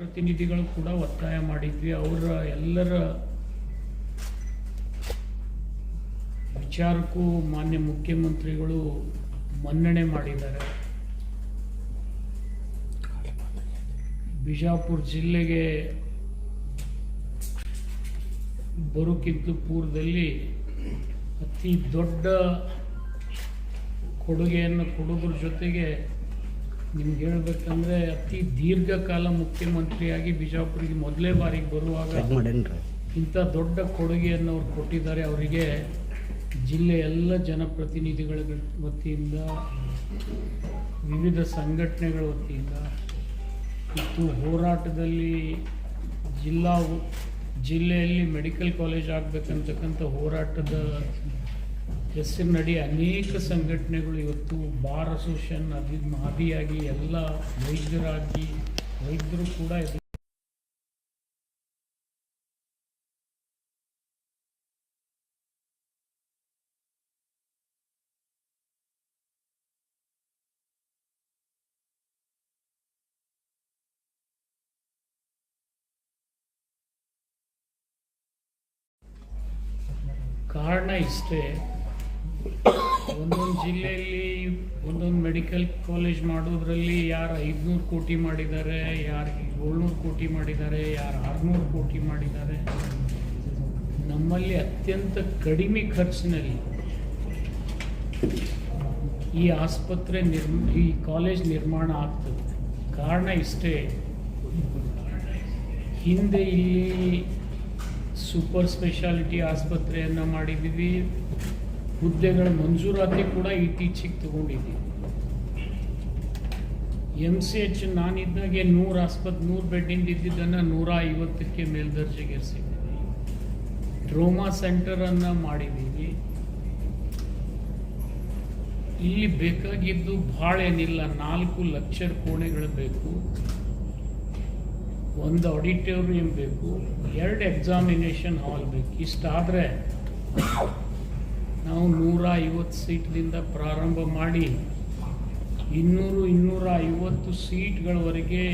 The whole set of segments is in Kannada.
ಪ್ರತಿನಿಧಿಗಳು ಕೂಡ ಒತ್ತಾಯ ಮಾಡಿದ್ವಿ. ಅವರ ಎಲ್ಲರ ವಿಚಾರಕ್ಕೂ ಮಾನ್ಯ ಮುಖ್ಯಮಂತ್ರಿಗಳು ಮನ್ನಣೆ ಮಾಡಿದ್ದಾರೆ. ಬಿಜಾಪುರ ಜಿಲ್ಲೆಗೆ ಪೂರ್ವದಲ್ಲಿ ಅತಿ ದೊಡ್ಡ ಕೊಡುಗೆಯನ್ನು ಕೊಡೋದ್ರ ಜೊತೆಗೆ ನಿಮ್ಗೆ ಹೇಳ್ಬೇಕಂದ್ರೆ ಅತಿ ದೀರ್ಘಕಾಲ ಮುಖ್ಯಮಂತ್ರಿಯಾಗಿ ಬಿಜಾಪುರಿಗೆ ಮೊದಲೇ ಬಾರಿಗೆ ಬರುವಾಗ ಇಂಥ ದೊಡ್ಡ ಕೊಡುಗೆಯನ್ನು ಅವ್ರು ಕೊಟ್ಟಿದ್ದಾರೆ. ಅವರಿಗೆ ಜಿಲ್ಲೆ ಎಲ್ಲ ಜನಪ್ರತಿನಿಧಿಗಳ ವತಿಯಿಂದ ವಿವಿಧ ಸಂಘಟನೆಗಳ ವತಿಯಿಂದ ಮತ್ತು ಹೋರಾಟದಲ್ಲಿ ಜಿಲ್ಲಾ ಜಿಲ್ಲೆಯಲ್ಲಿ ಮೆಡಿಕಲ್ ಕಾಲೇಜ್ ಆಗಬೇಕಂತಕ್ಕಂಥ ಹೋರಾಟದ ಹೆಸರಿನಡಿ ಅನೇಕ ಸಂಘಟನೆಗಳು ಇವತ್ತು ಬಾರ್ ಅಸೋಸಿಯೇಷನ್ ಅದ್ರ ಮಾದಿಯಾಗಿ ಎಲ್ಲ ವೈದ್ಯರಾಗಿ ವೈದ್ಯರು ಕೂಡ ಕಾರಣ ಇಷ್ಟೇ ಒಂದೊಂದು ಜಿಲ್ಲೆಯಲ್ಲಿ ಒಂದೊಂದು ಮೆಡಿಕಲ್ ಕಾಲೇಜ್ ಮಾಡೋದ್ರಲ್ಲಿ ಯಾರು ಐದುನೂರು ಕೋಟಿ ಮಾಡಿದ್ದಾರೆ, ಯಾರು ಏಳ್ನೂರು ಕೋಟಿ ಮಾಡಿದ್ದಾರೆ, ಯಾರು ಆರುನೂರು ಕೋಟಿ ಮಾಡಿದ್ದಾರೆ. ನಮ್ಮಲ್ಲಿ ಅತ್ಯಂತ ಕಡಿಮೆ ಖರ್ಚಿನಲ್ಲಿ ಈ ಆಸ್ಪತ್ರೆ ನಿರ್ಮ, ಈ ಕಾಲೇಜ್ ನಿರ್ಮಾಣ ಆಗ್ತದೆ. ಕಾರಣ ಇಷ್ಟೇ, ಹಿಂದೆ ಇಲ್ಲಿ ಸೂಪರ್ ಸ್ಪೆಷಾಲಿಟಿ ಆಸ್ಪತ್ರೆಯನ್ನು ಮಾಡಿದ್ದೀವಿ. ಹುದ್ದೆಗಳ ಮಂಜೂರಾತಿ ಕೂಡ ಇತ್ತೀಚೆಗೆ ತಗೊಂಡಿದ್ದೀವಿ ಎಂ ಸಿ ಎಚ್ ನಾನಿದ್ದಾಗೆ ನೂರು ಆಸ್ಪತ್ರೆ ನೂರು ಬೆಡ್ಡಿಂದ ಇದ್ದಿದ್ದನ್ನು ನೂರ ಐವತ್ತಕ್ಕೆ ಮೇಲ್ದರ್ಜೆಗೇರಿಸಿದ್ದೀವಿ ಡ್ರೋಮಾ ಸೆಂಟರನ್ನು ಮಾಡಿದ್ದೀವಿ ಇಲ್ಲಿ ಬೇಕಾಗಿದ್ದು ಭಾಳ ಏನಿಲ್ಲ, ನಾಲ್ಕು ಲಕ್ಷರ್ ಕೋಣೆಗಳು ಬೇಕು, ಒಂದು ಆಡಿಟೋರಿಯಂ ಬೇಕು, ಎರಡು ಎಕ್ಸಾಮಿನೇಷನ್ ಹಾಲ್ ಬೇಕು. ಇಷ್ಟಾದರೆ ನಾವು ನೂರ ಐವತ್ತು ಸೀಟ್ದಿಂದ ಪ್ರಾರಂಭ ಮಾಡಿ ಇನ್ನೂರು ಇನ್ನೂರ ಐವತ್ತು ಸೀಟ್ಗಳವರೆಗೆ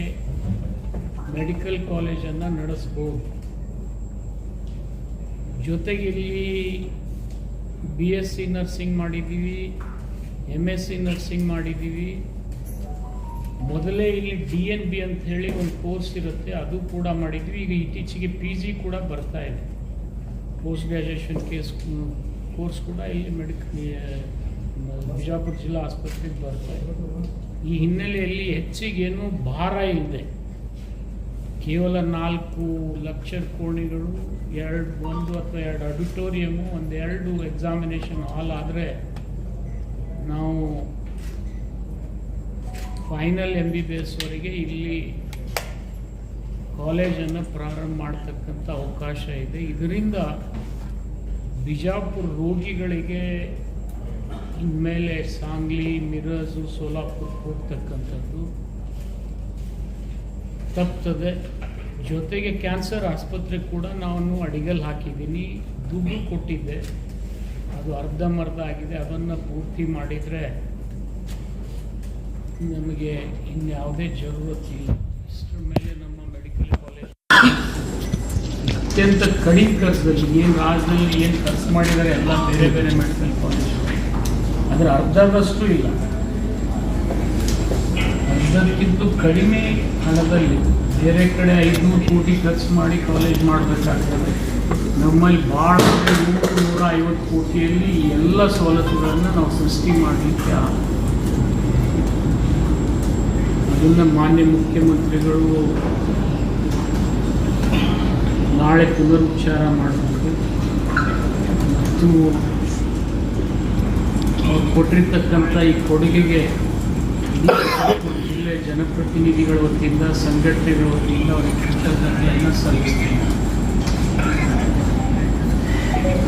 ಮೆಡಿಕಲ್ ಕಾಲೇಜನ್ನು ನಡೆಸ್ಬೋದು. ಜೊತೆಗೆ ಇಲ್ಲಿ ಬಿ ಎಸ್ ಸಿ ನರ್ಸಿಂಗ್ ಮಾಡಿದ್ದೀವಿ ಎಂ ಎಸ್ ಸಿ ನರ್ಸಿಂಗ್ ಮಾಡಿದ್ದೀವಿ. ಮೊದಲೇ ಇಲ್ಲಿ ಡಿ ಎನ್ ಬಿ ಅಂತ ಹೇಳಿ ಒಂದು ಕೋರ್ಸ್ ಇರುತ್ತೆ, ಅದು ಕೂಡ ಮಾಡಿದ್ವಿ. ಈಗ ಇತ್ತೀಚೆಗೆ ಪಿ ಜಿ ಕೂಡ ಬರ್ತಾ ಇದೆ. ಪೋಸ್ಟ್ ಗ್ರ್ಯಾಜುಯೇಷನ್ ಕೇಸ್ ಕೋರ್ಸ್ ಕೂಡ ಇಲ್ಲಿ ಮೆಡಿಕಲ್ ಬಿಜಾಪುರ ಜಿಲ್ಲಾ ಆಸ್ಪತ್ರೆಗೆ ಬರ್ತಾ ಇದೆ. ಈ ಹಿನ್ನೆಲೆಯಲ್ಲಿ ಹೆಚ್ಚಿಗೇನು ಭಾರ ಇದೆ ಕೇವಲ ನಾಲ್ಕು ಲಕ್ಷ ಕೋಣಿಗಳು, ಎರಡು, ಒಂದು ಅಥವಾ ಎರಡು ಆಡಿಟೋರಿಯಮು ಒಂದೆರಡು ಎಕ್ಸಾಮಿನೇಷನ್ ಹಾಲ್ ಆದರೆ ನಾವು ಫೈನಲ್ ಎಂ ಬಿ ಬಿ ಎಸ್ವರೆಗೆ ಇಲ್ಲಿ ಕಾಲೇಜನ್ನು ಪ್ರಾರಂಭ ಮಾಡ್ತಕ್ಕಂಥ ಅವಕಾಶ ಇದೆ. ಇದರಿಂದ ಬಿಜಾಪುರ ರೋಗಿಗಳಿಗೆ ಇನ್ಮೇಲೆ ಸಾಂಗ್ಲಿ ಮಿರಜು ಸೋಲಾಪುರ್ ಹೋಗ್ತಕ್ಕಂಥದ್ದು ತಪ್ತದೆ. ಜೊತೆಗೆ ಕ್ಯಾನ್ಸರ್ ಆಸ್ಪತ್ರೆ ಕೂಡ ನಾನು ಅಡಿಗಲ್ಲಿ ಹಾಕಿದ್ದೀನಿ. ದುಡ್ಡು ಕೊಟ್ಟಿದ್ದೆ. ಅದು ಅರ್ಧಂಬರ್ಧ ಆಗಿದೆ. ಅದನ್ನು ಪೂರ್ತಿ ಮಾಡಿದರೆ ನಮಗೆ ಇನ್ಯಾವುದೇ ಜರುರತ್ತಿಲ್ಲ ಇಷ್ಟರ ಮೇಲೆ ಅತ್ಯಂತ ಕಡಿಮೆ ಖರ್ಚದಲ್ಲಿ ಏನು ರಾಜ್ಯದಲ್ಲಿ ಏನು ಖರ್ಚು ಮಾಡಿದ್ದಾರೆ ಎಲ್ಲ ಬೇರೆ ಬೇರೆ ಮೆಡಿಕಲ್ ಕಾಲೇಜ್. ಅದರ ಅರ್ಧದಷ್ಟು ಇಲ್ಲ. ಅರ್ಧಕ್ಕಿಂತ ಕಡಿಮೆ ಹಣದಲ್ಲಿ ಬೇರೆ ಕಡೆ ಐದುನೂರು ಕೋಟಿ ಖರ್ಚು ಮಾಡಿ ಕಾಲೇಜ್ ಮಾಡಬೇಕಾಗ್ತದೆ. ನಮ್ಮಲ್ಲಿ ಭಾಳ ನೂರು ನೂರ ಐವತ್ತು ಕೋಟಿಯಲ್ಲಿ ಎಲ್ಲ ಸವಲತ್ತುಗಳನ್ನು ನಾವು ಸೃಷ್ಟಿ ಮಾಡಲಿಕ್ಕೆ ಅದನ್ನು ಮಾನ್ಯ ಮುಖ್ಯಮಂತ್ರಿಗಳು ನಾಳೆ ಪುನರುಚ್ಚಾರ ಮಾಡಬೇಕು. ಮತ್ತು ಅವ್ರು ಕೊಟ್ಟಿರ್ತಕ್ಕಂಥ ಈ ಕೊಡುಗೆಗೆ ಜಿಲ್ಲೆ ಜನಪ್ರತಿನಿಧಿಗಳ ವತಿಯಿಂದ, ಸಂಘಟನೆಗಳ ವತಿಯಿಂದ ಅವರಿಗೆ ಕೃತಜ್ಞತೆಯನ್ನು ಸಲ್ಲಿಸ್ತೀನಿ.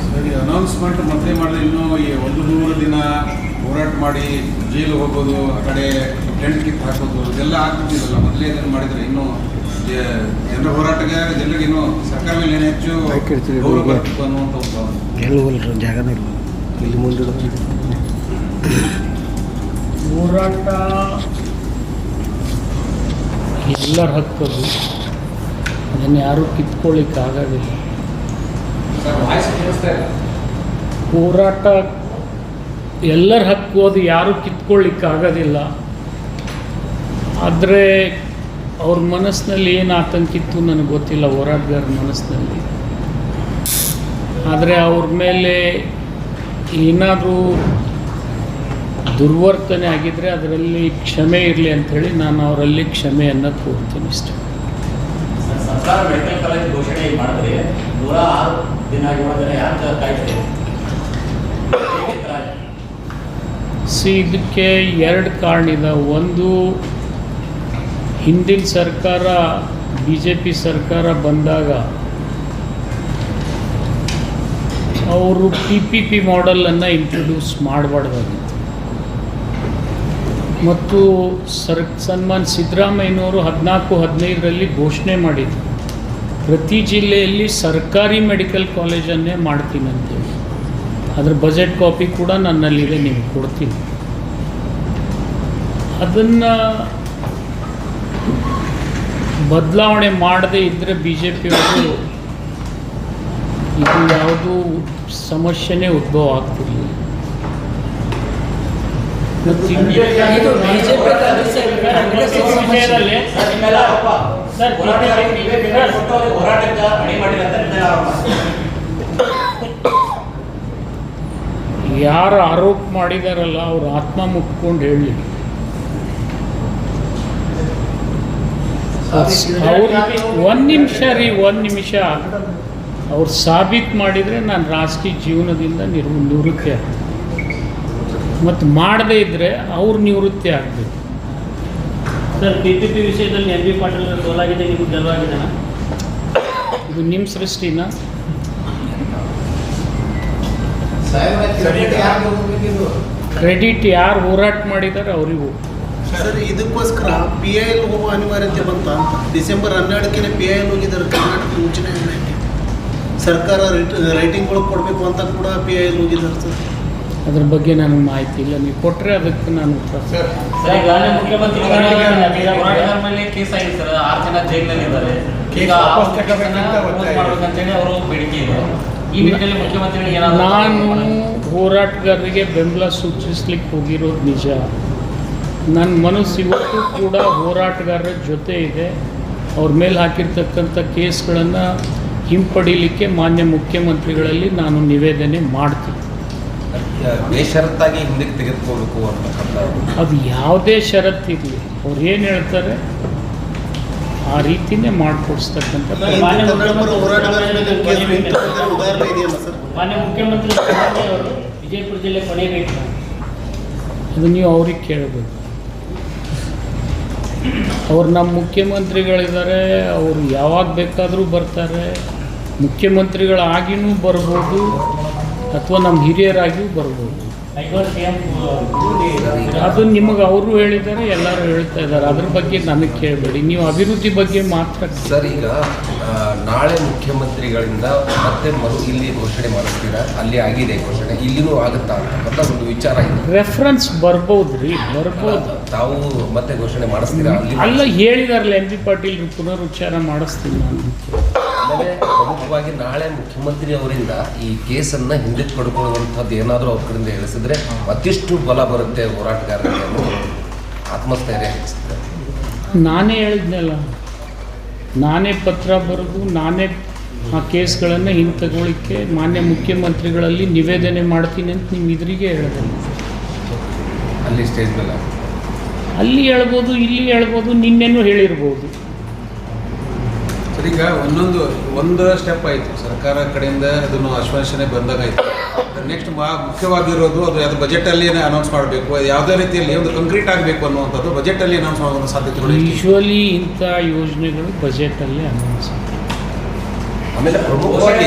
ಸರಿ ಅನೌನ್ಸ್ಮೆಂಟ್ ಮತ್ತೆ ಮಾಡಿದ್ರೆ ಇನ್ನೂ ಈ ಒಂದು ನೂರು ದಿನ ಹೋರಾಟ ಮಾಡಿ ಜೈಲು ಹೋಗೋದು, ಆ ಕಡೆ ಟೆಂಟ್ ಕಿತ್ತು ಹಾಕೋದು, ಇದೆಲ್ಲ ಆಗ್ತಿದ್ದಿಲ್ಲ. ಮೊದಲೇ ಇದನ್ನು ಮಾಡಿದರೆ ಇನ್ನೂ ಜನರ ಹೋರಾಟಕ್ಕೆ ಜನರಿಗೆ ಇನ್ನೂ ಸರ್ಕಾರ ಮೇಲೆ ಏನು ಹೆಚ್ಚು ಗೌರವ. ಅನ್ನುವಂಥ ಒಂದು ಭಾವನೆ. ಜಾಗನೇ ಇಲ್ಲ. ಇಲ್ಲಿ ಮುಂದೆ ಹೋರಾಟ ಎಲ್ಲರ ಹಕ್ಕದು ಅದನ್ನು ಯಾರೂ ಕಿತ್ಕೊಳ್ಳಿಕ್ಕಾಗೋದಿಲ್ಲ ಸರ್ ವಾಯ್ಸ್ ಕೇಳಿಸ್ತಾ ಇಲ್ಲ. ಹೋರಾಟ ಎಲ್ಲರ ಹಕ್ಕು ಅದು ಯಾರೂ ಕಿತ್ಕೊಳ್ಳಿಕ್ಕಾಗೋದಿಲ್ಲ ಆದರೆ ಅವ್ರ ಮನಸ್ಸಿನಲ್ಲಿ ಏನು ಆತಂಕಿತ್ತು ನನಗೆ ಗೊತ್ತಿಲ್ಲ ಹೋರಾಟಗಾರ ಮನಸ್ಸಿನಲ್ಲಿ. ಆದರೆ ಅವ್ರ ಮೇಲೆ ಏನಾದರೂ ದುರ್ವರ್ತನೆ ಆಗಿದ್ದರೆ ಅದರಲ್ಲಿ ಕ್ಷಮೆ ಇರಲಿ ಅಂಥೇಳಿ ನಾನು ಅವರಲ್ಲಿ ಕ್ಷಮೆಯನ್ನು ಕೋರ್ತೀನಿ ಇಷ್ಟೆ ಸಿ ಇದಕ್ಕೆ ಎರಡು ಕಾರಣ ಇದೆ ಒಂದು ಹಿಂದಿನ ಸರ್ಕಾರ ಬಿ ಜೆ ಪಿ ಸರ್ಕಾರ ಬಂದಾಗ ಅವರು ಪಿ ಪಿ ಪಿ ಮಾಡೆಲನ್ನು ಇಂಟ್ರೊಡ್ಯೂಸ್ ಮಾಡಬಾರ್ದಾಗಿತ್ತು. ಮತ್ತು ಸರ್ ಸನ್ಮಾನ್ ಸಿದ್ದರಾಮಯ್ಯನವರು ಹದಿನಾಲ್ಕು, ಹದಿನೈದರಲ್ಲಿ ಘೋಷಣೆ ಮಾಡಿದ್ರು, ಪ್ರತಿ ಜಿಲ್ಲೆಯಲ್ಲಿ ಸರ್ಕಾರಿ ಮೆಡಿಕಲ್ ಕಾಲೇಜನ್ನೇ ಮಾಡ್ತೀನಿ ಅದರ ಅದ್ರ ಬಜೆಟ್ ಕಾಪಿ ಕೂಡ ನನ್ನಲ್ಲಿದೆ ನಿಮಗೆ ಕೊಡ್ತೀನಿ. ಅದನ್ನು ಬದಲಾವಣೆ ಮಾಡದೇ ಇದ್ದರೆ ಬಿ ಜೆ ಪಿಯವರು ಇದು ಯಾವುದೂ ಸಮಸ್ಯೆನೇ ಉದ್ಭವ ಆಗ್ತಿರಲಿಲ್ಲ ಯಾರು ಆರೋಪ ಮಾಡಿದಾರಲ್ಲ ಅವ್ರು ಆತ್ಮ ಮುಟ್ಕೊಂಡು ಹೇಳಿ ಅವ್ರು ಒಂದು ನಿಮಿಷ ರೀ ಒಂದು ನಿಮಿಷ. ಅವ್ರು ಸಾಬೀತು ಮಾಡಿದರೆ ನಾನು ರಾಜಕೀಯ ಜೀವನದಿಂದ ನಿರ್ ನಿವೃತ್ತಿ ಆಗ್ತದೆ ಮತ್ತು ಮಾಡದೇ ಇದ್ದರೆ ಅವ್ರು ನಿವೃತ್ತಿ ಆಗಬೇಕು. ಸರ್ ಪಿ ಪಿ ಪಿ ವಿಷಯದಲ್ಲಿ ಎನ್ ಬಿ ಪಾಟೀಲ್ ಸೋಲಾಗಿದೆ ನಿಮ್ಗೆ ಗೆಲುವಾಗಿದೆನಾ ಇದು ನಿಮ್ಮ ಸೃಷ್ಟಿನ? ಕ್ರೆಡಿಟ್ ಯಾರು ಹೋರಾಟ ಮಾಡಿದ್ದಾರೆ ಅವರಿಗೂ. ಸರ್ ಇದಕ್ಕೋಸ್ಕರ ಪಿ ಐ ಎಲ್ ಹೋಗುವ ಅನಿವಾರ್ಯತೆ ಬಂತ? ಅಂತ ಡಿಸೆಂಬರ್ ಹನ್ನೆರಡಕ್ಕೆ ಪಿ ಐ ಎಲ್ ಹೋಗಿದ್ದಾರೆ ಕರ್ನಾಟಕ ಉಚ್ಚ ಸರ್ಕಾರ ರೈಟಿಂಗ್ ರೈಟಿಂಗ್ಗಳು ಕೊಡಬೇಕು ಅಂತ ಕೂಡ ಪಿ ಐ ಎಲ್ ಹೋಗಿದ್ದಾರೆ ಸರ್. ಅದ್ರ ಬಗ್ಗೆ ನನಗೆ ಮಾಹಿತಿ ಇಲ್ಲ. ನೀವು ಕೊಟ್ಟರೆ ಅದಕ್ಕೆ ನಾನು ಮುಖ್ಯಮಂತ್ರಿ ಹೋರಾಟಗಾರರ ಮೇಲೆ ಕೇಸ್ ಆಗಿದೆ ಸರ್. ಆರು ಜನ ಜೈಲಿನಲ್ಲಿ ಇದ್ದಾರೆ ಈಗ. ಮಾಡ್ಬೇಕಂತೇಳಿ ಅವರು ಬೇಡಿಕೆ ಈ ನಿಟ್ಟಿನಲ್ಲಿ ಮುಖ್ಯಮಂತ್ರಿಗಳು ಏನಾದರೂ ನಾನು ಹೋರಾಟಗಾರರಿಗೆ ಬೆಂಬಲ ಸೂಚಿಸ್ಲಿಕ್ಕೆ ಹೋಗಿರೋದು ನಿಜ. ನನ್ನ ಮನಸ್ಸು ಇವತ್ತು ಕೂಡ ಹೋರಾಟಗಾರರ ಜೊತೆ ಇದೆ. ಅವ್ರ ಮೇಲೆ ಹಾಕಿರ್ತಕ್ಕಂಥ ಕೇಸ್ಗಳನ್ನು ಹಿಂಪಡೀಲಿಕ್ಕೆ ಮಾನ್ಯ ಮುಖ್ಯಮಂತ್ರಿಗಳಲ್ಲಿ ನಾನು ನಿವೇದನೆ ಮಾಡ್ತೀನಿ. ಬೇಷರತ್ತಾಗಿ ಹಿಂದಕ್ಕೆ ತೆಗೆದುಕೋಬೇಕು ಅಂತಕ್ಕಂಥ ಅದು ಯಾವುದೇ ಷರತ್ತಿರಲಿ ಅವ್ರು ಏನು ಹೇಳ್ತಾರೆ? ಆ ರೀತಿನೇ ಮಾಡಿಕೊಡ್ಸ್ತಕ್ಕಂಥ ಮಾನ್ಯ ಮುಖ್ಯಮಂತ್ರಿ ಹೋರಾಟಗಾರರ ಮೇಲೆ ಉದಾಹರಣೆ ಇದೆಯಲ್ಲ ಸರ್? ಮಾನ್ಯ ಮುಖ್ಯಮಂತ್ರಿ ಅವರು ವಿಜಯಪುರ ಜಿಲ್ಲೆ ಕೊನೆ ಭೇಟಿ ಅದು ನೀವು ಅವ್ರಿಗೆ ಕೇಳಬೇಕು ಅವ್ರು ನಮ್ಮ ಮುಖ್ಯಮಂತ್ರಿಗಳಿದ್ದಾರೆ ಅವರು ಯಾವಾಗ ಬೇಕಾದರೂ ಬರ್ತಾರೆ. ಮುಖ್ಯಮಂತ್ರಿಗಳಾಗಿಯೂ ಬರ್ಬೋದು ಅಥವಾ ನಮ್ಮ ಹಿರಿಯರಾಗಿಯೂ ಬರ್ಬೋದು. ಅದು ನಿಮಗೆ ಅವರು ಹೇಳಿದ್ದಾರೆ ಎಲ್ಲರೂ ಹೇಳ್ತಾ ಇದ್ದಾರೆ. ಅದ್ರ ಬಗ್ಗೆ ನನಗೆ ಕೇಳಬೇಡಿ. ನೀವು ಅಭಿವೃದ್ಧಿ ಬಗ್ಗೆ ಮಾತ್ರ ಸರ್ ಈಗ ನಾಳೆ ಮುಖ್ಯಮಂತ್ರಿಗಳಿಂದ ಮತ್ತೆ ಮರು ಇಲ್ಲಿ ಘೋಷಣೆ ಮಾಡಿಸ್ತೀರಾ? ಅಲ್ಲಿ ಆಗಿದೆ ಘೋಷಣೆ. ಇಲ್ಲಿನೂ ಆಗುತ್ತಾ ಅಂತ ಒಂದು ವಿಚಾರ ಇದೆ. ರೆಫರೆನ್ಸ್ ಬರ್ಬೋದು. ರೀ ಬರ್ಬೋದು ತಾವು ಮತ್ತೆ ಘೋಷಣೆ ಮಾಡಿಸ್ತೀರಾ? ಅಲ್ಲಿ ಅಲ್ಲ ಹೇಳಿದಾರಲ್ಲ ಎಂ ಬಿ ಪಾಟೀಲ್ ಪುನರುಚ್ಚಾರ ಮಾಡಿಸ್ತೀನಿ ನಾನು. ಆಮೇಲೆ ಪ್ರಮುಖವಾಗಿ ನಾಳೆ ಮುಖ್ಯಮಂತ್ರಿ ಅವರಿಂದ ಈ ಕೇಸನ್ನ ಹಿಂದಕ್ಕೆ ಪಡ್ಕೊಳ್ಳುವಂಥದ್ದು ಏನಾದರೂ ಅವ್ರ ಕಡೆಯಿಂದ ಹೇಳಿಸಿದ್ರೆ ಮತ್ತಿಷ್ಟು ಬಲ ಬರುತ್ತೆ ಹೋರಾಟಗಾರರಿಗೆ ಆತ್ಮಸ್ಥೈರ್ಯ ಹೆಚ್ಚಿಸ್ತದೆ. ನಾನೇ ಹೇಳಿದ್ನಲ್ಲ ನಾನೇ ಪತ್ರ ಬರೆದು ನಾನೇ ಆ ಕೇಸ್ಗಳನ್ನು ಹಿಂತೆಗೊಳ್ಳಿಕ್ಕೆ ಮಾನ್ಯ ಮುಖ್ಯಮಂತ್ರಿಗಳಲ್ಲಿ ನಿವೇದನೆ ಮಾಡ್ತೀನಿ ಅಂತ ನಿಮ್ಮ ಇದ್ರಿಗೆ ಹೇಳಿದೆ. ಅಲ್ಲಿ ಸ್ಟೇಜ್ ಮೇಲೆ ಅಲ್ಲಿ ಹೇಳ್ಬೋದು ಇಲ್ಲಿ ಹೇಳ್ಬೋದು ನಿನ್ನೆನೂ ಹೇಳಿರ್ಬೋದು. ಈಗ ಒಂದೊಂದು ಒಂದು ಸ್ಟೆಪ್ ಆಯಿತು. ಸರ್ಕಾರ ಕಡೆಯಿಂದ ಅದನ್ನು ಆಶ್ವಾಸನೆ ಬಂದಾಗಾಯ್ತು ನೆಕ್ಸ್ಟ್ ಮುಖ್ಯವಾಗಿರೋದು ಅದು ಅದು ಬಜೆಟಲ್ಲಿ ಅನೌನ್ಸ್ ಮಾಡಬೇಕು ಯಾವುದೇ ರೀತಿಯಲ್ಲಿ ಒಂದು ಕಂಕ್ರೀಟ್ ಆಗಬೇಕು ಅನ್ನುವಂಥದ್ದು ಬಜೆಟಲ್ಲಿ ಅನೌನ್ಸ್ ಮಾಡುವಂಥ ಸಾಧ್ಯತೆಗಳು? ಯೂಶ್ವಲಿ ಇಂಥ ಯೋಜನೆಗಳು ಬಜೆಟಲ್ಲಿ ಅನೌನ್ಸ್ ಆಮೇಲೆ ಪ್ರಮುಖವಾಗಿ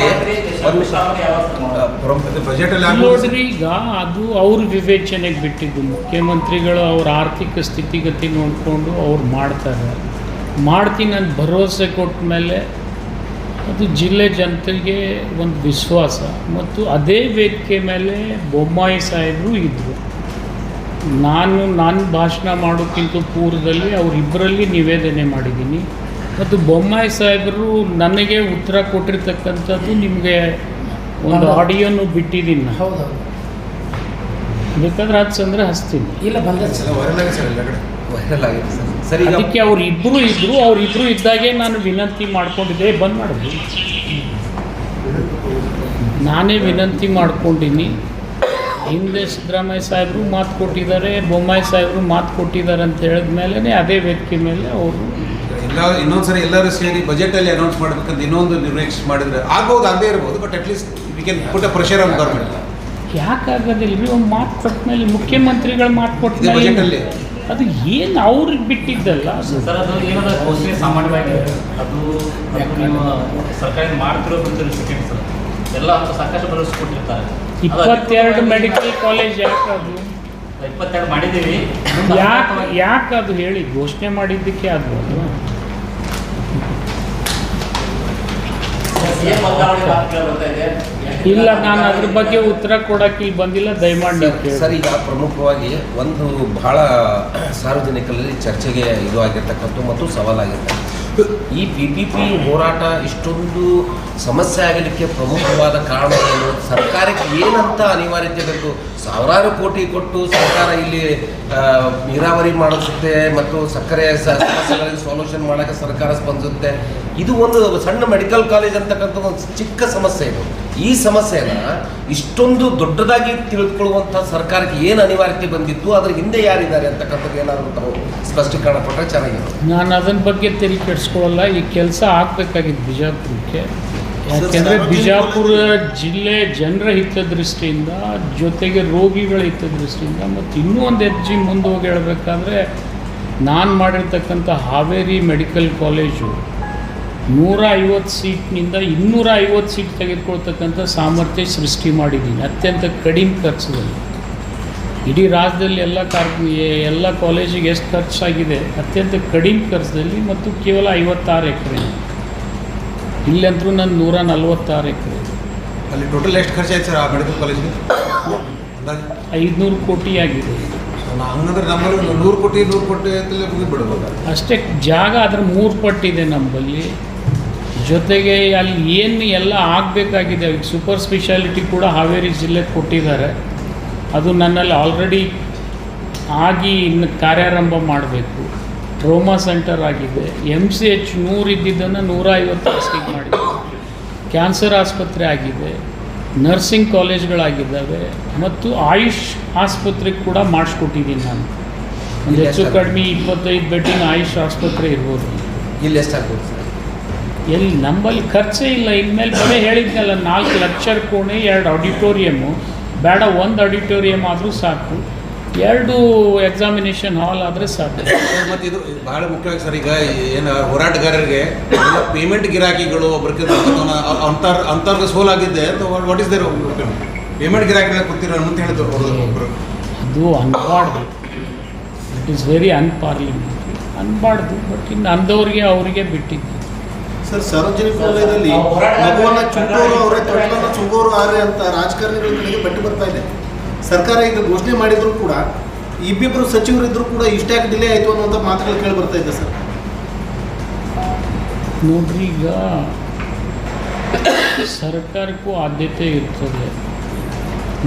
ಬಜೆಟಲ್ಲಿ ನೋಡ್ರಿ ಈಗ ಅದು ಅವ್ರ ವಿವೇಚನೆಗೆ ಬಿಟ್ಟಿದ್ದು. ಮುಖ್ಯಮಂತ್ರಿಗಳು ಅವ್ರ ಆರ್ಥಿಕ ಸ್ಥಿತಿಗತಿ ನೋಡಿಕೊಂಡು ಅವ್ರು ಮಾಡ್ತಾರೆ. ಮಾಡ್ತೀನಿ ಅಂತ ಭರವಸೆ ಕೊಟ್ಟ ಮೇಲೆ ಅದು ಜಿಲ್ಲೆ ಜನತೆಗೆ ಒಂದು ವಿಶ್ವಾಸ ಮತ್ತು ಅದೇ ವೇದಿಕೆ ಮೇಲೆ ಬೊಮ್ಮಾಯಿ ಸಾಹೇಬರು ಇದ್ದರು ನಾನು ನಾನು ಭಾಷಣ ಮಾಡೋಕ್ಕಿಂತ ಪೂರ್ವದಲ್ಲಿ ಅವರಿಬ್ಬರಲ್ಲಿ ನಿವೇದನೆ ಮಾಡಿದ್ದೀನಿ. ಮತ್ತು ಬೊಮ್ಮಾಯಿ ಸಾಹೇಬರು ನನಗೆ ಉತ್ತರ ಕೊಟ್ಟಿರ್ತಕ್ಕಂಥದ್ದು ನಿಮಗೆ ಒಂದು ಆಡಿಯೋನು ಬಿಟ್ಟಿದ್ದೀನಿ ನಾನು. ಹೌದೌದು ಬೇಕಾದ್ರೆ ಹಚ್ಚಂದ್ರೆ ಹಚ್ತೀನಿ ಇಲ್ಲ ಬಂದ ವೈರಲ್ ಆಗಿದೆ ಸರ್ ಆಗಿದೆ ಅದಕ್ಕೆ ಅವ್ರು ಇಬ್ಬರು ಇದ್ರು ಅವರಿಬ್ಬರು ಇದ್ದಾಗೆ ನಾನು ವಿನಂತಿ ಮಾಡ್ಕೊಂಡಿದ್ದೆ ಬಂದ್ ಮಾಡಿದ್ವಿ ನಾನೇ ವಿನಂತಿ ಮಾಡ್ಕೊಂಡಿನಿ. ಹಿಂದೆ ಸಿದ್ದರಾಮಯ್ಯ ಸಾಹೇಬರು ಮಾತು ಕೊಟ್ಟಿದ್ದಾರೆ ಬೊಮ್ಮಾಯಿ ಸಾಹೇಬರು ಮಾತು ಕೊಟ್ಟಿದ್ದಾರೆ ಅಂತ ಹೇಳಿದ ಮೇಲೆ ಅದೇ ವೇದಿಕೆ ಮೇಲೆ ಅವರು ಎಲ್ಲ ಇನ್ನೊಂದ್ಸರಿ ಎಲ್ಲರೂ ಸೇರಿ ಬಜೆಟಲ್ಲಿ ಅನೌನ್ಸ್ ಮಾಡಬೇಕಂತ ಇನ್ನೊಂದು ನಿರ್ಣಯ ಮಾಡಿದ್ರೆ ಆಗ್ಬೋದು ಅದೇ ಇರ್ಬೋದು but at least we can put a pressure on government ಯಾಕಾಗೋದಿಲ್ಲ ರೀ ಒಂದು ಮಾತು ಕೊಟ್ಟ ಮೇಲೆ ಮುಖ್ಯಮಂತ್ರಿಗಳು ಮಾತು ಕೊಟ್ಟಿದ್ದಾರೆ ಬಜೆಟಲ್ಲಿ? ಅದು ಏನು ಅವ್ರಿಗೆ ಬಿಟ್ಟಿದ್ದಲ್ಲ? ಸರ್ ಅದು ಏನದ ಘೋಷಣೆ ಸಾಮಾನ್ಯವಾಗಿ ಅದು ನೀವು ಸರ್ಕಾರ ಮಾಡ್ತಿರೋ ಸೆಕೆಂಡ್ ಸರ್. ಎಲ್ಲ ಸಾಕಷ್ಟು ಭರವಸೆ ಕೊಟ್ಟಿರ್ತಾರೆ. ಇಪ್ಪತ್ತೆರಡು ಮೆಡಿಕಲ್ ಕಾಲೇಜ್ ಯಾಕೆ ಅದು ಇಪ್ಪತ್ತೆರಡು ಮಾಡಿದ್ದೀವಿ. ಯಾಕೆ ಯಾಕೆ ಅದು ಹೇಳಿ ಘೋಷಣೆ ಮಾಡಿದ್ದಕ್ಕೆ ಆಗ್ಬೋದು CM ವರ್ಗಾವಣೆ ಮಾತು ಕೇಳಿ ಬರ್ತಾ ಇದೆ ಇಲ್ಲ ನಾನು ಅದ್ರ ಬಗ್ಗೆ ಉತ್ತರ ಕೊಡಕ್ಕೆ ಇಲ್ಲಿ ಬಂದಿಲ್ಲ ದಯಮಾಡಿ ನೀವು. ಸರ್ ಈಗ ಪ್ರಮುಖವಾಗಿ ಒಂದು ಬಹಳ ಸಾರ್ವಜನಿಕರಲ್ಲಿ ಚರ್ಚೆಗೆ ಇದು ಆಗಿರ್ತಕ್ಕಂಥ ಮತ್ತು ಸವಾಲಾಗಿರ್ತಕ್ಕಂಥ ಈ ಪಿ ಪಿ ಪಿ ಹೋರಾಟ ಇಷ್ಟೊಂದು ಸಮಸ್ಯೆ ಆಗಲಿಕ್ಕೆ ಪ್ರಮುಖವಾದ ಕಾರಣ ಏನು? ಸರ್ಕಾರಕ್ಕೆ ಏನಂತ ಅನಿವಾರ್ಯತೆ ಬೇಕು? ಸಾವಿರಾರು ಕೋಟಿ ಕೊಟ್ಟು ಸರ್ಕಾರ ಇಲ್ಲಿ ನೀರಾವರಿ ಮಾಡಿಸುತ್ತೆ ಮತ್ತು ಸಕ್ಕರೆ ಸಮಸ್ಯೆಗಳಿಗೆ ಸೊಲ್ಯೂಷನ್ ಮಾಡೋಕ್ಕೆ ಸರ್ಕಾರ ಸ್ಪಂದಿಸುತ್ತೆ. ಇದು ಒಂದು ಸಣ್ಣ ಮೆಡಿಕಲ್ ಕಾಲೇಜ್ ಅಂತಕ್ಕಂಥ ಒಂದು ಚಿಕ್ಕ ಸಮಸ್ಯೆ ಇದು. ಈ ಸಮಸ್ಯೆನ ಇಷ್ಟೊಂದು ದೊಡ್ಡದಾಗಿ ತಿಳಿದುಕೊಳ್ಳುವಂಥ ಸರ್ಕಾರಕ್ಕೆ ಏನು ಅನಿವಾರ್ಯತೆ ಬಂದಿತ್ತು ಅದ್ರ ಹಿಂದೆ ಯಾರಿದ್ದಾರೆ ಅಂತಕ್ಕಂಥದ್ದು ಏನಾದರೂ ತಾವು ಸ್ಪಷ್ಟೀಕರಣ ಕೊಟ್ಟರೆ ಚೆನ್ನಾಗಿದೆ. ನಾನು ಅದನ್ನ ಬಗ್ಗೆ ತಲೆ ಕೆಡಿಸ್ಕೊಳ್ಳಲ್ಲ ಈ ಕೆಲಸ ಆಗಬೇಕಾಗಿತ್ತು ಬಿಜಾಪುರಕ್ಕೆ. ಯಾಕೆಂದರೆ ಬಿಜಾಪುರ ಜಿಲ್ಲೆ ಜನರ ಹಿತದೃಷ್ಟಿಯಿಂದ ಜೊತೆಗೆ ರೋಗಿಗಳ ಹಿತದೃಷ್ಟಿಯಿಂದ ಮತ್ತು ಇನ್ನೂ ಒಂದು ಹೆಜ್ಜೆ ಮುಂದೆ ಹೋಗಿ ಹೇಳಬೇಕಾದ್ರೆ ನಾನು ಮಾಡಿರ್ತಕ್ಕಂಥ ಹಾವೇರಿ ಮೆಡಿಕಲ್ ಕಾಲೇಜು ನೂರ ಐವತ್ತು ಸೀಟ್ನಿಂದ ಇನ್ನೂರ ಐವತ್ತು ಸೀಟ್ ತೆಗೆದುಕೊಳ್ತಕ್ಕಂಥ ಸಾಮರ್ಥ್ಯ ಸೃಷ್ಟಿ ಮಾಡಿದ್ದೀನಿ ಅತ್ಯಂತ ಕಡಿಮೆ ಖರ್ಚದಲ್ಲಿ. ಇಡೀ ರಾಜ್ಯದಲ್ಲಿ ಎಲ್ಲ ಕಾರ್ ಎಲ್ಲ ಕಾಲೇಜಿಗೆ ಎಷ್ಟು ಖರ್ಚಾಗಿದೆ ಅತ್ಯಂತ ಕಡಿಮೆ ಖರ್ಚದಲ್ಲಿ ಮತ್ತು ಕೇವಲ ಐವತ್ತಾರು ಎಕರೆ. ಇಲ್ಲಂತರೂ ನನ್ನ ನೂರ ನಲ್ವತ್ತಾರು ಎಕರೆ. ಅಲ್ಲಿ ಟೋಟಲ್ ಎಷ್ಟು ಖರ್ಚಾಯ್ತು ಸರ್ ಆ ಮೆಡಿಕಲ್ ಕಾಲೇಜಿಗೆ? ಐದುನೂರು ಕೋಟಿ ಆಗಿದೆ. ನಾ- ಹಂಗಂದ್ರೆ ನಮ್ಮಲ್ಲಿ ನೂರು ಕೋಟಿ ನೂರು ಕೋಟಿ ಅಂತಲೇ ಅಷ್ಟೇ ಜಾಗ ಅದ್ರ ಮೂರು ಪಟ್ಟಿದೆ ನಮ್ಮಲ್ಲಿ. ಜೊತೆಗೆ ಅಲ್ಲಿ ಏನು ಎಲ್ಲ ಆಗಬೇಕಾಗಿದೆ ಸೂಪರ್ ಸ್ಪೆಷಾಲಿಟಿ ಕೂಡ ಹಾವೇರಿ ಜಿಲ್ಲೆಗೆ ಕೊಟ್ಟಿದ್ದಾರೆ. ಅದು ನನ್ನಲ್ಲಿ ಆಲ್ರೆಡಿ ಆಗಿ ಇನ್ನು ಕಾರ್ಯಾರಂಭ ಮಾಡಬೇಕು. ಟ್ರೋಮಾ ಸೆಂಟರ್ ಆಗಿದೆ. ಎಂ ಸಿ ಎಚ್ ನೂರು ಇದ್ದಿದ್ದನ್ನು ನೂರ ಐವತ್ತು ಮಾಡಿದೆ ಕ್ಯಾನ್ಸರ್ ಆಸ್ಪತ್ರೆ ಆಗಿದೆ. ನರ್ಸಿಂಗ್ ಕಾಲೇಜ್ಗಳಾಗಿದ್ದಾವೆ ಮತ್ತು ಆಯುಷ್ ಆಸ್ಪತ್ರೆಗೆ ಕೂಡ ಮಾಡಿಸ್ಕೊಟ್ಟಿದ್ದೀನಿ ನಾನು. ಒಂದು ಹೆಚ್ಚು ಕಡಿಮೆ ಇಪ್ಪತ್ತೈದು ಬೆಡ್ಡಿನ ಆಯುಷ್ ಆಸ್ಪತ್ರೆ ಇರ್ಬೋದು. ಇಲ್ಲಿ ಎಷ್ಟಾಗ್ಬೋದು ಎಲ್ಲಿ ನಂಬಲ್ಲಿ ಖರ್ಚೇ ಇಲ್ಲ ಇನ್ಮೇಲೆ ಬರೀ ಹೇಳಿದ್ನಲ್ಲ ನಾಲ್ಕು ಲೆಕ್ಚರ್ ಕೋಣೆ ಎರಡು ಆಡಿಟೋರಿಯಮ್ಮು. ಬೇಡ ಒಂದು ಆಡಿಟೋರಿಯಮ್ ಆದರೂ ಸಾಕು. ಎರಡು ಎಕ್ಸಾಮಿನೇಷನ್ ಹಾಲ್ ಆದರೆ ಸಾಕು. ಮತ್ತು ಇದು ಬಹಳ ಮುಖ್ಯವಾಗಿ ಸರ್ ಈಗ ಏನು ಹೋರಾಟಗಾರರಿಗೆ ಪೇಮೆಂಟ್ ಗಿರಾಕಿಗಳು ಒಬ್ಬರಿಗೆ ಅಂತರ್ ಅಂತರ್ಗ ಸೋಲಾಗಿದ್ದೆ ವಾಟ್ ಇಸ್ ದೇರ್ ಪೇಮೆಂಟ್ ಗಿರಾಕಿಗಳ ಕೊಡ್ತೀರ ಅಂತ ಹೇಳಿದ್ರು ಒಬ್ಬರು ಅದು ಅನ್ಬಾರ್ದು. ಇಟ್ ಈಸ್ ವೆರಿ ಅನ್ಪಾರ್ಲಿಮೆಂಟ್ರಿ ಅನ್ಬಾರ್ದು ಬಟ್ ಇನ್ನು ಅಂದವ್ರಿಗೆ ಅವರಿಗೆ ಬಿಟ್ಟಿದ್ದು. ಸರ್, ಸಾರ್ವಜನಿಕ ವಲಯದಲ್ಲಿ ಮಗುವನ್ನ ಚುಂಗೋರು ಅವರೇ, ತೊಟ್ಟಲನ್ನ ಚುಂಗೋರು ಆರೆ ಅಂತ ರಾಜಕಾರಣಿಗಳ ಕಡೆಗೆ ಬಟ್ಟಿ ಬರ್ತಾ ಇದೆ. ಸರ್ಕಾರ ಈಗ ಘೋಷಣೆ ಮಾಡಿದ್ರು ಕೂಡ, ಇಬ್ಬಿಬ್ರು ಸಚಿವರು ಇದ್ರು ಕೂಡ ಇಷ್ಟ್ಯಾಕೆ ಡಿಲೇ ಆಯಿತು ಅನ್ನುವಂಥ ಮಾತುಗಳು ಕೇಳಿ ಬರ್ತಾ ಇದೆ ಸರ್. ನೋಡ್ರಿ, ಈಗ ಸರ್ಕಾರಕ್ಕೂ ಆದ್ಯತೆ ಇರ್ತದೆ.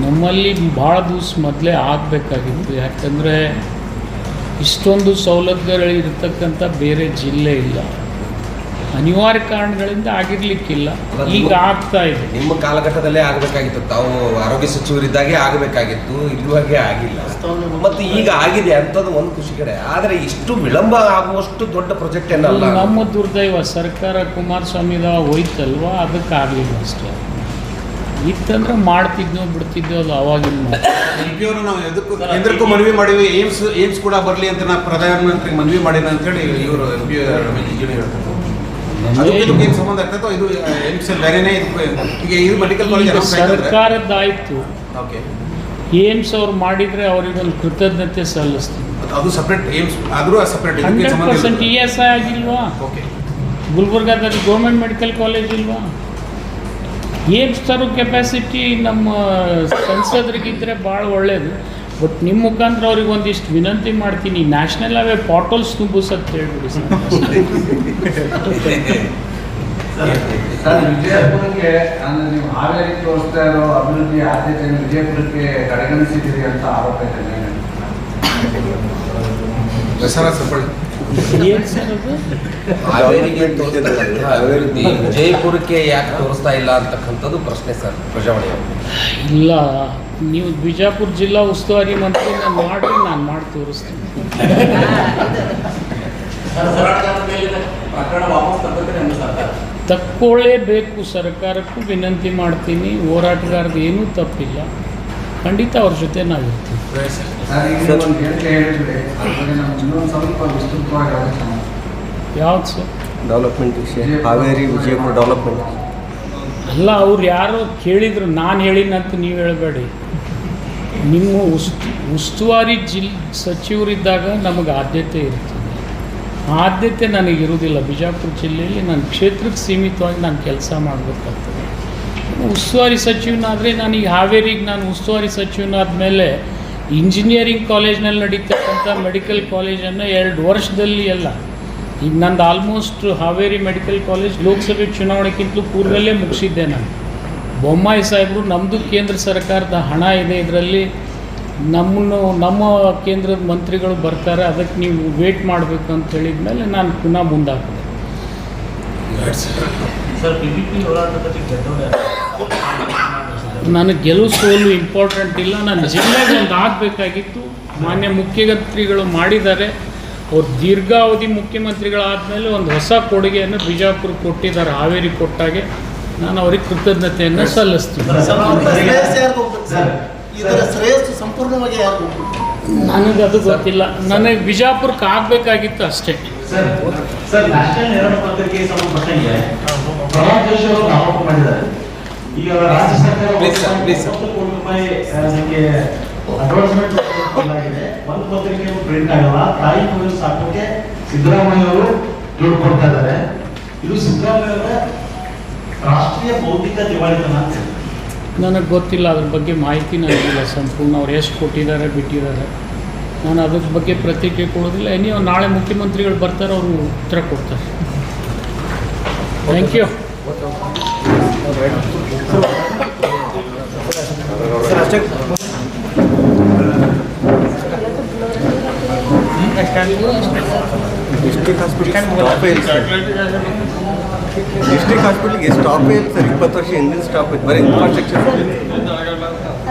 ನಮ್ಮಲ್ಲಿ ಭಾಳ ದಿವಸ ಮೊದಲೇ ಆಗಬೇಕಾಗಿತ್ತು. ಯಾಕಂದರೆ ಇಷ್ಟೊಂದು ಸೌಲಭ್ಯಗಳಿರ್ತಕ್ಕಂಥ ಬೇರೆ ಜಿಲ್ಲೆ ಇಲ್ಲ. ಅನಿವಾರ್ಯ ಕಾರಣಗಳಿಂದ ಆಗಿರ್ಲಿಕ್ಕಿಲ್ಲ. ಈಗ ಆಗ್ತಾ ಇದೆ. ನಿಮ್ಮ ಕಾಲಘಟ್ಟದಲ್ಲೇ ಆಗಬೇಕಾಗಿತ್ತು. ತಾವು ಆರೋಗ್ಯ ಸಚಿವರಿದ್ದಾಗೆ ಆಗಬೇಕಾಗಿತ್ತು. ಇದುವಾಗೆ ಆಗಿಲ್ಲ. ಮತ್ತೆ ಈಗ ಆಗಿದೆ ಅಂಥದ್ದು ಒಂದು ಖುಷಿ ಕಡೆ. ಆದರೆ ಇಷ್ಟು ವಿಳಂಬ ಆಗುವಷ್ಟು ದೊಡ್ಡ ಪ್ರಾಜೆಕ್ಟ್ ಏನಲ್ಲ. ನಮ್ಮ ದುರ್ದೈವ ಸರ್ಕಾರ ಕುಮಾರಸ್ವಾಮಿದ ಹೋಯ್ತಲ್ವಾ? ಅದಕ್ಕೆ ಆಗಲಿಲ್ಲ ಅಷ್ಟೇ. ಇತ್ತಂದ್ರೆ ಮಾಡ್ತಿದ್ನೋ ಬಿಡ್ತಿದ್ದೋ ಅದು ಅವಾಗಿನ ನಾವು ಎದಕ್ಕೂ ಕೇಂದ್ರಕ್ಕೂ ಮನವಿ ಮಾಡಿವಿ. ಏಮ್ಸ್ ಏಮ್ಸ್ ಕೂಡ ಬರಲಿ ಅಂತ ನಾ ಪ್ರಧಾನಮಂತ್ರಿಗೆ ಮನವಿ ಮಾಡಿದ ಅಂತೇಳಿ ಇವರು ಎಂ ಪಿ ರಮೇಶ್ ಜಿಗಣಿ ಹೇಳ್ತಾರೆ ಅದಕ್ಕೆ ಏನು? ಸಂಬಂಧ ಆಗ್ತದೋ ಇದು ಏಮ್ಸ್ ಬೇರೆನೇ ಇದಕ್ಕೆ ಈಗ ಇದು ಮೆಡಿಕಲ್ ಕಾಲೇಜ್ ಈಗ ಸರ್ಕಾರದ್ದಾಯ್ತು. ಓಕೆ. ಏಮ್ಸ್ ಅವ್ರು ಮಾಡಿದ್ರೆ ಅವರಿಗೊಂದು ಕೃತಜ್ಞತೆ ಸಲ್ಲಿಸ್ತೀನಿ. ಅದು ಸಪ್ರೇಟ್ ಏಮ್ಸ್ ಆದರೂ separate hundred percent E S I ಆಗಿಲ್ವಾ? ಓಕೆ. ಗುಲ್ಬರ್ಗಾದಲ್ಲಿ ಗೌರ್ಮೆಂಟ್ ಮೆಡಿಕಲ್ ಕಾಲೇಜ್ ಇಲ್ವಾ? ಏಮ್ಸ್ ತರೋ ಕೆಪಾಸಿಟಿ ನಮ್ಮ ಸಂಸದರಿಗಿದ್ರೆ ಭಾಳ ಒಳ್ಳೆಯದು ಬಟ್ ನಿಮ್ಮ ಮುಖಾಂತರ ಅವ್ರಿಗೆ ಒಂದಿಷ್ಟು ವಿನಂತಿ ಮಾಡ್ತೀನಿ ನ್ಯಾಷನಲ್ ಹೈವೇ ಪಾಟೋಲ್ಸ್ ತುಂಬಿಸ್ ಅಂತ ಹೇಳ್ಬಿಡಿ ಸರ್. ವಿಜಯಪುರಕ್ಕೆ ಅಂದ್ರೆ ನೀವು ಹಾವೇರಿ ತೋರಿಸ್ತಾ ಇರೋ ಅಭಿವೃದ್ಧಿ ಆದ್ಯತೆಯನ್ನು ವಿಜಯಪುರಕ್ಕೆ ಕಡೆಗಣಿಸಿದ್ದೀರಿ ಅಂತ ಆರೋಪ ಇದೆ ಸರ್ ಹಾವೇರಿಗೆ ಅಭಿವೃದ್ಧಿ ವಿಜಯಪುರಕ್ಕೆ ಯಾಕೆ ತೋರಿಸ್ತಾ ಇಲ್ಲ ಅಂತಕ್ಕಂಥದ್ದು ಪ್ರಶ್ನೆ ಸರ್ ಪ್ರಜಾವಾಣಿ ಇಲ್ಲ ನೀವು ಬಿಜಾಪುರ ಜಿಲ್ಲಾ ಉಸ್ತುವಾರಿ ಮಂತ್ರಿ ನಾನು ಮಾಡಿ ನಾನು ಮಾಡಿ ತೋರಿಸ್ತೀನಿ. ತಕ್ಕೊಳ್ಳೇಬೇಕು ಸರ್ಕಾರಕ್ಕೂ ವಿನಂತಿ ಮಾಡ್ತೀನಿ. ಹೋರಾಟಗಾರದ್ದು ಏನೂ ತಪ್ಪಿಲ್ಲ. ಖಂಡಿತ ಅವ್ರ ಜೊತೆ ನೀವು ಮಾಡಿ. ಯಾವ್ದು ಸರ್? ಡೆವಲಪ್ಮೆಂಟ್ ವಿಷಯ. ಹಾವೇರಿ ವಿಜಯಪುರ ಡೆವಲಪ್ಮೆಂಟ್ ಅಲ್ಲ, ಅವ್ರು ಯಾರೋ ಕೇಳಿದ್ರು, ನಾನು ಹೇಳಿನಂತ ನೀವು ಹೇಳಬೇಡಿ. ನಿಮ್ಮ ಉಸ್ತು ಉಸ್ತುವಾರಿ ಜಿಲ್, ಸಚಿವರಿದ್ದಾಗ ನಮಗೆ ಆದ್ಯತೆ ಇರ್ತದೆ ಆದ್ಯತೆ ನನಗಿರುವುದಿಲ್ಲ ಬಿಜಾಪುರ ಜಿಲ್ಲೆಯಲ್ಲಿ ನನ್ನ ಕ್ಷೇತ್ರಕ್ಕೆ ಸೀಮಿತವಾಗಿ ನಾನು ಕೆಲಸ ಮಾಡಬೇಕಾಗ್ತದೆ. ಉಸ್ತುವಾರಿ ಸಚಿವನಾದರೆ ನಾನೀಗ ಹಾವೇರಿಗೆ ನಾನು ಉಸ್ತುವಾರಿ ಸಚಿವನಾದ ಮೇಲೆ ಇಂಜಿನಿಯರಿಂಗ್ ಕಾಲೇಜ್ನಲ್ಲಿ ನಡೀತಕ್ಕಂಥ ಮೆಡಿಕಲ್ ಕಾಲೇಜನ್ನು ಎರಡು ವರ್ಷದಲ್ಲಿ ಎಲ್ಲ ಈಗ ನಂದು ಆಲ್ಮೋಸ್ಟ್ ಹಾವೇರಿ ಮೆಡಿಕಲ್ ಕಾಲೇಜ್ ಲೋಕಸಭೆ ಚುನಾವಣೆಗಿಂತಲೂ ಪೂರ್ವಲ್ಲೇ ಮುಗಿಸಿದ್ದೆ ನಾನು. ಬೊಮ್ಮಾಯಿ ಸಾಹೇಬರು ನಮ್ಮದು ಕೇಂದ್ರ ಸರ್ಕಾರದ ಹಣ ಇದೆ ಇದರಲ್ಲಿ ನಮ್ಮನ್ನು ನಮ್ಮ ಕೇಂದ್ರದ ಮಂತ್ರಿಗಳು ಬರ್ತಾರೆ ಅದಕ್ಕೆ ನೀವು ವೇಟ್ ಮಾಡಬೇಕು ಅಂತ ಹೇಳಿದ ಮೇಲೆ ನಾನು ಪುನಃ ಮುಂದಾಕಿದೆ ನನಗೆ ಗೆಲುವು ಸೋಲು ಇಂಪಾರ್ಟೆಂಟ್ ಇಲ್ಲ ನಾನು ಜಿಲ್ಲೆಗೆ ಒಂದು ಆಗಬೇಕಾಗಿತ್ತು. ಮಾನ್ಯ ಮುಖ್ಯಮಂತ್ರಿಗಳು ಮಾಡಿದ್ದಾರೆ. ಅವ್ರು ದೀರ್ಘಾವಧಿ ಮುಖ್ಯಮಂತ್ರಿಗಳಾದಮೇಲೆ ಒಂದು ಹೊಸ ಕೊಡುಗೆಯನ್ನು ಬಿಜಾಪುರ ಕೊಟ್ಟಿದ್ದಾರೆ ಹಾವೇರಿ ಕೊಟ್ಟಾಗೆ ನಾನು ಅವ್ರಿಗೆ ಕೃತಜ್ಞತೆಯನ್ನು ಸಲ್ಲಿಸ್ತೀನಿ. ನನಗೆ ಅದು ಗೊತ್ತಿಲ್ಲ. ನನಗೆ ಬಿಜಾಪುರಕ್ಕೆ ಆಗಬೇಕಾಗಿತ್ತು ಅಷ್ಟೇ. ಸರ್ ಸರ್ ನ್ಯಾಷನಲ್ ಹೆರಾಲ್ಡ್ ಪತ್ರಿಕೆಗೆ ಸಂಬಂಧಪಟ್ಟಂಗೆ ಪ್ರಹ್ಲಾದ್ ಜೋಶಿ ಅವರು ಆರೋಪ ಮಾಡಿದ್ದಾರೆ. ಈಗ ರಾಜ್ಯ ಸರ್ಕಾರ ಕೊಡಲಾಗಿದೆ ಒಂದು ಪತ್ರಿಕೆ ಪ್ರಿಂಟ್ ಆಗಲ್ಲ. ತಾಯಿ ಮಗು ಸಾಕೋಕೆ ಸಿದ್ದರಾಮಯ್ಯ ಅವರು ದುಡ್ಡು ಕೊಡ್ತಾ ಇದ್ದಾರೆ. ಇದು ಸಿದ್ದರಾಮಯ್ಯ ಅವರ ರಾಷ್ಟ್ರೀಯ ಬೌದ್ಧಿಕ ದಿವಾಳಿತನ ಅಂತ ನನಗೆ ಗೊತ್ತಿಲ್ಲ ಅದ್ರ ಬಗ್ಗೆ ಮಾಹಿತಿ ನನಗಿಲ್ಲ ಸಂಪೂರ್ಣ ಅವ್ರು ಎಷ್ಟು ಕೊಟ್ಟಿದ್ದಾರೆ ಬಿಟ್ಟಿದ್ದಾರೆ. ನಾನು ಅದ್ರ ಬಗ್ಗೆ ಪ್ರತಿಕ್ರಿಯೆ ಕೊಡೋದಿಲ್ಲ. ನೀವು ನಾಳೆ ಮುಖ್ಯಮಂತ್ರಿಗಳು ಬರ್ತಾರೆ ಅವರು ಉತ್ತರ ಕೊಡ್ತಾರೆ. ಥ್ಯಾಂಕ್ ಯು ಡಿಸ್ಟ್ರಿಕ್ಟ್ ಹಾಸ್ಪಿಟಲ್ ಸ್ಟಾಪೇ ಇಲ್ಲ ಸರ್ ಡಿಸ್ಟ್ರಿಕ್ಟ್ ಹಾಸ್ಪಿಟ್ಲಿಗೆ ಸ್ಟಾಪೇ ಇಲ್ಲ ಸರ್ ಇಪ್ಪತ್ತು ವರ್ಷ ಹಿಂದಿನ ಸ್ಟಾಪ್ ಇತ್ತು ಬರೀ ಇನ್ಫ್ರಾಸ್ಟ್ರಕ್ಚರ್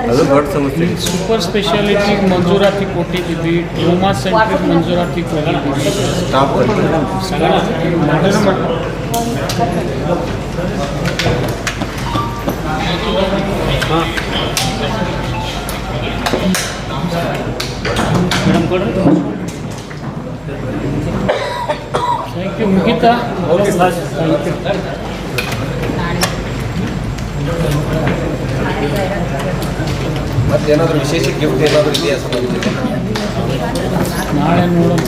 ಅದು ದೊಡ್ಡ ಸಮಸ್ಯೆ ಸೂಪರ್ ಸ್ಪೆಷಾಲಿಟಿಗೆ ಮಂಜೂರಾತಿ ಕೊಟ್ಟಿದ್ದೀವಿ ಟ್ರೋಮಾ ಸೆಂಟ್ರಿಗೆ ಮಂಜೂರಾತಿ ಕೊಟ್ಟಿದ್ದೀವಿ ಸ್ಟಾಪ್ ಮೇಡಮ್ ಕೊಡ್ರಿ ಥ್ಯಾಂಕ್ ಯು ಮುಗಿತಾ ಮತ್ತೇನಾದರೂ ವಿಶೇಷ ಗಿಫ್ಟ್ ಏನಾದರೂ ಇದೆಯಾ ಸಂಬಂಧಿಸಿದೆ ನಾಳೆ ನೋಡೋಣ.